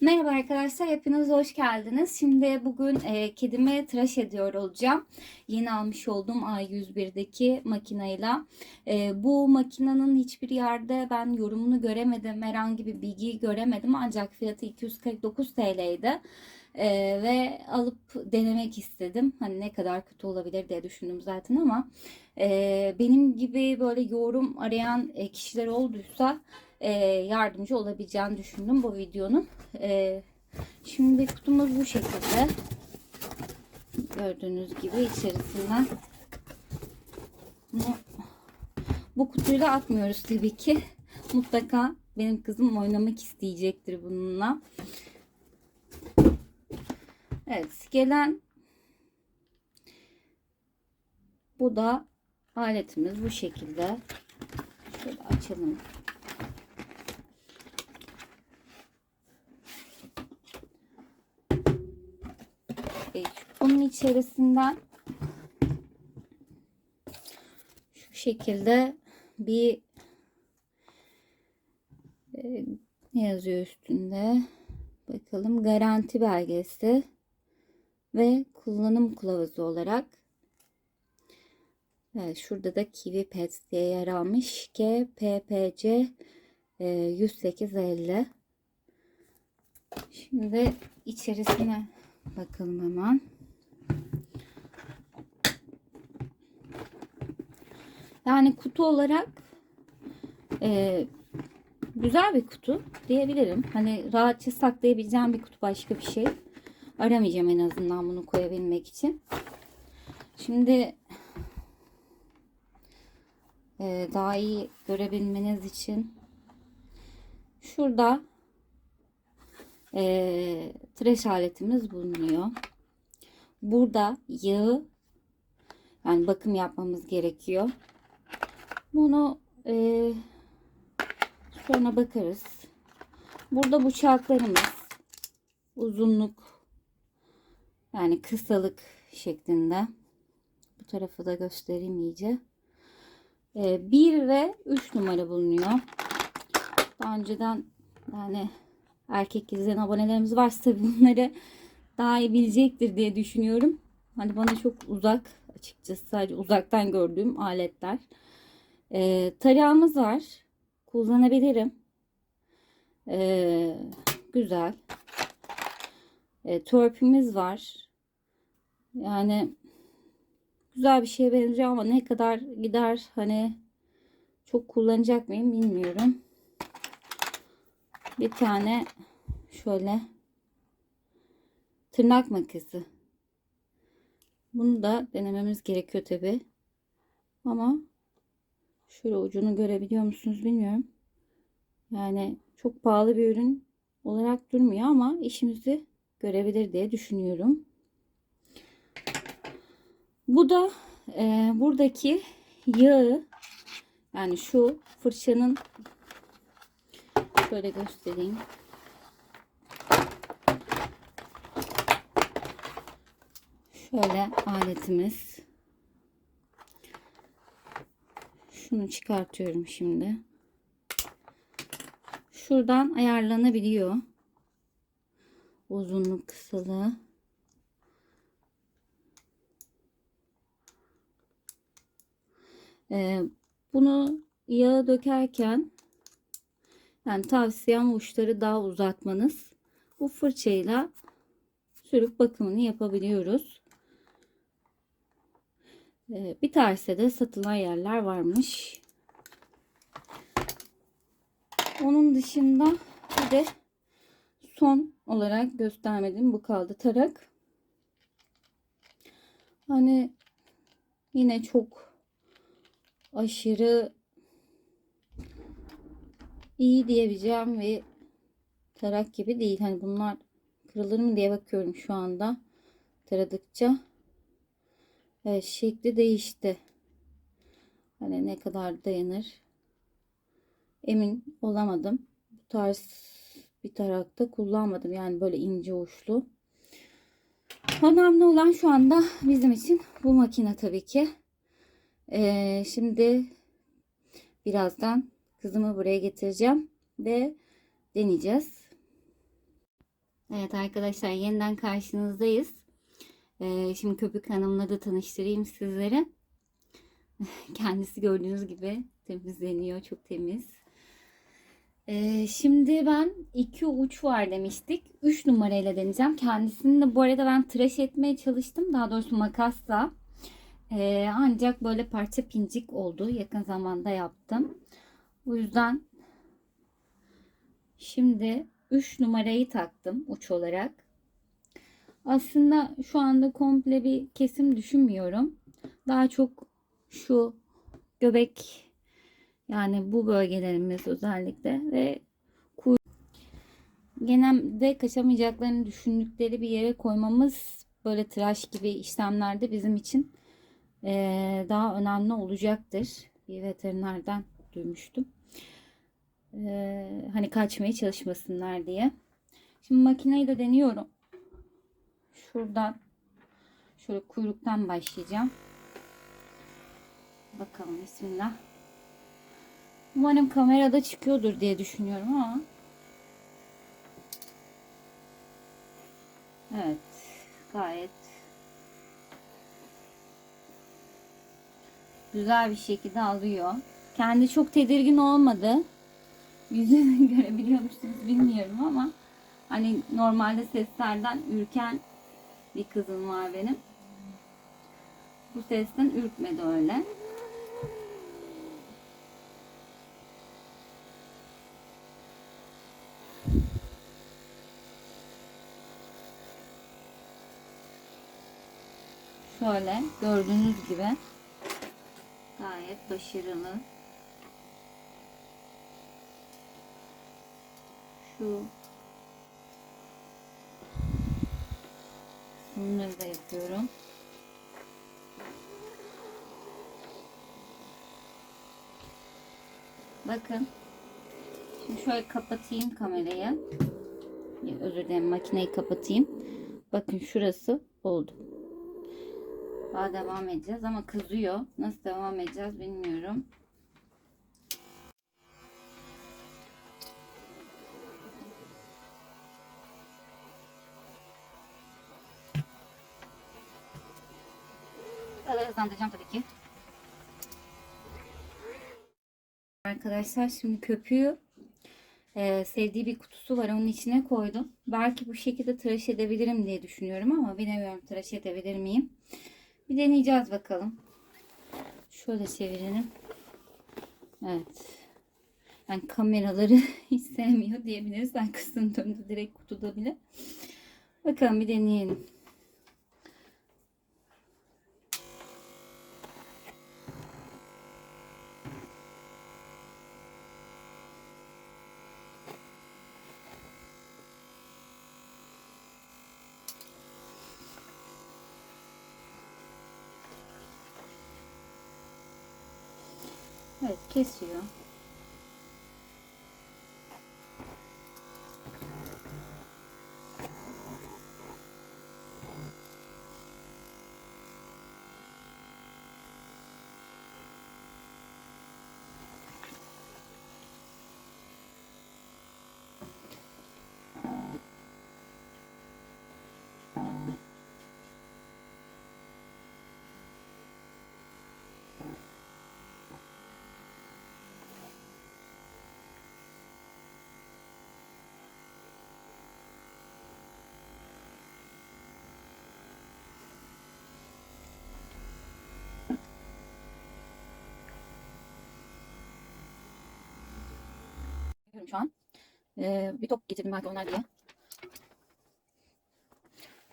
Merhaba arkadaşlar, hepiniz hoş geldiniz. Şimdi bugün e, kedimi tıraş ediyor olacağım. Yeni almış olduğum A101'deki makinayla. E, bu makinenin hiçbir yerde ben yorumunu göremedim, herhangi bir bilgi göremedim. Ancak fiyatı 249 TL'ydi. E, ve alıp denemek istedim. Hani ne kadar kötü olabilir diye düşündüm zaten ama e, benim gibi böyle yorum arayan e, kişiler olduysa e, yardımcı olabileceğini düşündüm bu videonun. E, şimdi kutumuz bu şekilde. Gördüğünüz gibi içerisinden bunu, bu kutuyla atmıyoruz tabii ki. Mutlaka benim kızım oynamak isteyecektir bununla. Evet gelen bu da aletimiz bu şekilde. Şöyle açalım. E, Bunun içerisinden şu şekilde bir e, ne yazıyor üstünde? Bakalım garanti belgesi ve kullanım kılavuzu olarak Evet, şurada da Kiwi Pets diye yer almış. KPPC e, 10850. Şimdi içerisine bakalım hemen. Yani kutu olarak e, güzel bir kutu diyebilirim. Hani rahatça saklayabileceğim bir kutu başka bir şey. Aramayacağım en azından bunu koyabilmek için. Şimdi e, daha iyi görebilmeniz için şurada e, tıraş aletimiz bulunuyor. Burada yağı yani bakım yapmamız gerekiyor. Bunu e, sonra bakarız. Burada bıçaklarımız uzunluk yani kısalık şeklinde. Bu tarafı da göstereyim iyice. 1 ve 3 numara bulunuyor. Daha önceden yani erkek izleyen abonelerimiz varsa bunları daha iyi bilecektir diye düşünüyorum. Hani bana çok uzak açıkçası sadece uzaktan gördüğüm aletler. Ee, tarağımız var. Kullanabilirim. Ee, güzel. Ee, törpümüz var. Yani güzel bir şeye benziyor ama ne kadar gider hani çok kullanacak mıyım bilmiyorum. Bir tane şöyle tırnak makası. Bunu da denememiz gerekiyor tabi. Ama şöyle ucunu görebiliyor musunuz bilmiyorum. Yani çok pahalı bir ürün olarak durmuyor ama işimizi görebilir diye düşünüyorum. Bu da e, buradaki yağı yani şu fırçanın şöyle göstereyim. Şöyle aletimiz. Şunu çıkartıyorum şimdi. Şuradan ayarlanabiliyor. Uzunluk kısalığı. Ee, bunu yağa dökerken yani tavsiyem uçları daha uzatmanız. Bu fırçayla sürüp bakımını yapabiliyoruz. Ee, bir terse de satılan yerler varmış. Onun dışında bir de son olarak göstermedim. Bu kaldı tarak. Hani yine çok aşırı iyi diyebileceğim ve tarak gibi değil. Hani bunlar kırılır mı diye bakıyorum şu anda taradıkça. Evet, şekli değişti. Hani ne kadar dayanır emin olamadım. Bu tarz bir tarakta kullanmadım. Yani böyle ince uçlu. Önemli olan şu anda bizim için bu makine tabii ki. Ee, şimdi birazdan kızımı buraya getireceğim ve deneyeceğiz. Evet arkadaşlar yeniden karşınızdayız. Ee, şimdi Köpük Hanım'la da tanıştırayım sizlere. Kendisi gördüğünüz gibi temizleniyor. Çok temiz. Ee, şimdi ben iki uç var demiştik. 3 numarayla deneyeceğim. Kendisini de bu arada ben tıraş etmeye çalıştım. Daha doğrusu makasla. Ee, ancak böyle parça pincik oldu. Yakın zamanda yaptım. O yüzden şimdi 3 numarayı taktım uç olarak. Aslında şu anda komple bir kesim düşünmüyorum. Daha çok şu göbek yani bu bölgelerimiz özellikle ve genelde kaçamayacaklarını düşündükleri bir yere koymamız böyle tıraş gibi işlemlerde bizim için eee, daha önemli olacaktır. Bir veterinerden duymuştum. Eee, hani kaçmaya çalışmasınlar diye. Şimdi makineyi de deniyorum. Şuradan şöyle kuyruktan başlayacağım. Bakalım bismillah. Umarım kamerada çıkıyordur diye düşünüyorum ama. Evet. Gayet güzel bir şekilde alıyor. Kendi çok tedirgin olmadı. Yüzünü görebiliyor musunuz bilmiyorum ama hani normalde seslerden ürken bir kızım var benim. Bu sesten ürkmedi öyle. Şöyle gördüğünüz gibi gayet başarılı. Şu bunları da yapıyorum. Bakın. Şimdi şöyle kapatayım kamerayı. Özür dilerim makineyi kapatayım. Bakın şurası oldu. Daha devam edeceğiz ama kızıyor. Nasıl devam edeceğiz bilmiyorum. Böyle hızlandıracağım tabii ki. Arkadaşlar şimdi köpüğü e, sevdiği bir kutusu var onun içine koydum. Belki bu şekilde tıraş edebilirim diye düşünüyorum ama bilemiyorum tıraş edebilir miyim. Bir deneyeceğiz bakalım. Şöyle çevirelim. Evet. Yani kameraları hiç sevmiyor diyebiliriz. Ben kızım döndü direkt kutuda bile. Bakalım bir deneyelim. Evet kesiyor. Şu an. Ee, bir top getirdim belki onlar diye.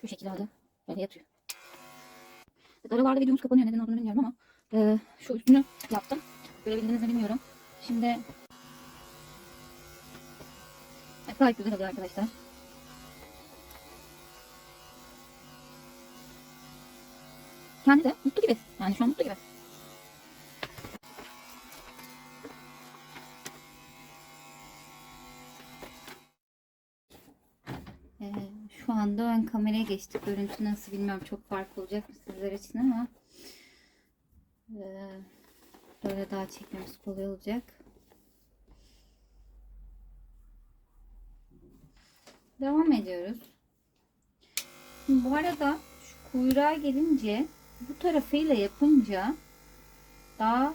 Şu şekilde aldı. Böyle yatıyor. Aralarda videomuz kapanıyor. Neden olduğunu bilmiyorum ama e, şu üstünü yaptım. Görebildiniz mi bilmiyorum. Şimdi gayet güzel oluyor arkadaşlar. Kendi de mutlu gibi. Yani şu an mutlu gibi. Şu anda ön kameraya geçtik. Görüntü nasıl bilmiyorum. Çok farklı olacak mı sizler için ama ee, böyle daha çekmemiz kolay olacak. Devam ediyoruz. Şimdi bu arada şu kuyruğa gelince bu tarafıyla yapınca daha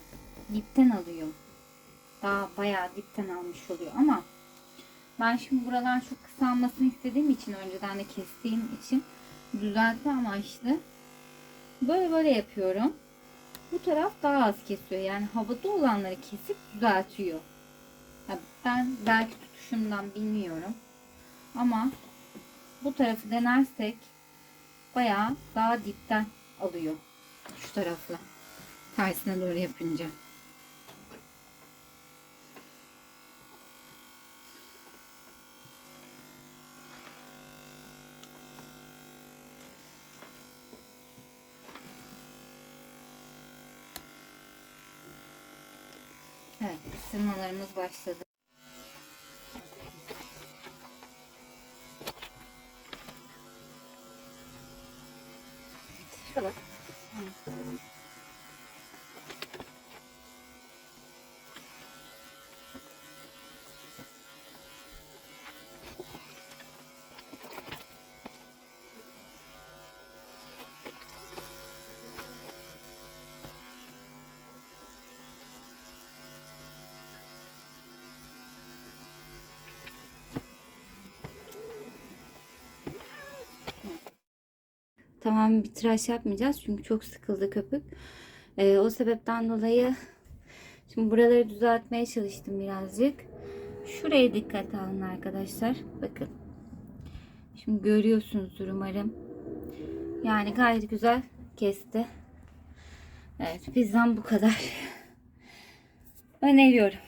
dipten alıyor. Daha bayağı dipten almış oluyor ama ben şimdi buralar çok kısalmasını istediğim için önceden de kestiğim için düzeltme amaçlı böyle böyle yapıyorum. Bu taraf daha az kesiyor. Yani havada olanları kesip düzeltiyor. Ya ben belki tutuşumdan bilmiyorum. Ama bu tarafı denersek bayağı daha dipten alıyor. Şu tarafla. Tersine doğru yapınca. Evet, ısırmalarımız başladı. Şöyle. Tamam bir tıraş yapmayacağız çünkü çok sıkıldı köpük. Ee, o sebepten dolayı şimdi buraları düzeltmeye çalıştım birazcık. Şuraya dikkat alın arkadaşlar. Bakın. Şimdi görüyorsunuzdur umarım. Yani gayet güzel kesti. Evet bizden bu kadar. Öneriyorum.